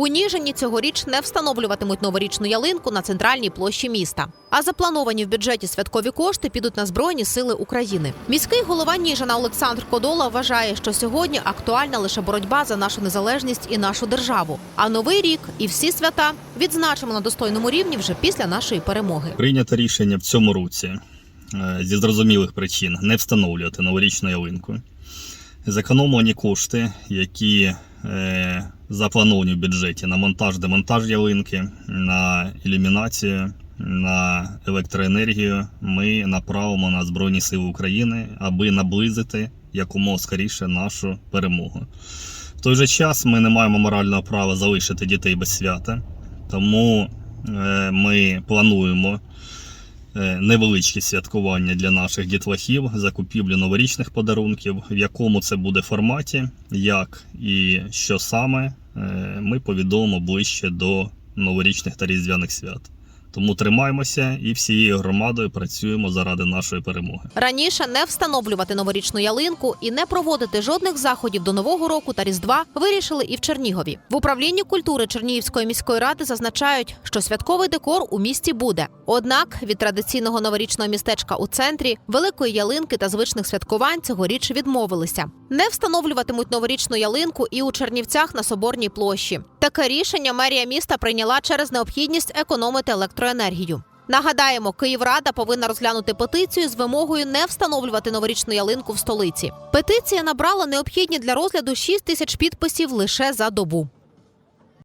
У Ніжині цьогоріч не встановлюватимуть новорічну ялинку на центральній площі міста. А заплановані в бюджеті святкові кошти підуть на Збройні сили України. Міський голова Ніжина Олександр Кодола вважає, що сьогодні актуальна лише боротьба за нашу незалежність і нашу державу. А новий рік і всі свята відзначимо на достойному рівні вже після нашої перемоги. Прийнято рішення в цьому році е, зі зрозумілих причин не встановлювати новорічну ялинку. Зекономлені кошти, які е, заплановані в бюджеті на монтаж, демонтаж ялинки, на ілюмінацію, на електроенергію, ми направимо на Збройні Сили України, аби наблизити якомога скоріше нашу перемогу. В той же час ми не маємо морального права залишити дітей без свята, тому е, ми плануємо е, невеличкі святкування для наших дітлахів, закупівлю новорічних подарунків, в якому це буде форматі, як і що саме, ми повідомимо ближче до новорічних та різдвяних свят. Тому тримаємося і всією громадою працюємо заради нашої перемоги. Раніше не встановлювати новорічну ялинку і не проводити жодних заходів до нового року та різдва вирішили і в Чернігові. В управлінні культури Чернігівської міської ради зазначають, що святковий декор у місті буде. Однак від традиційного новорічного містечка у центрі великої ялинки та звичних святкувань цьогоріч відмовилися. Не встановлюватимуть новорічну ялинку і у Чернівцях на соборній площі. Таке рішення мерія міста прийняла через необхідність економити електроенергію. Нагадаємо, Київрада повинна розглянути петицію з вимогою не встановлювати новорічну ялинку в столиці. Петиція набрала необхідні для розгляду 6 тисяч підписів лише за добу.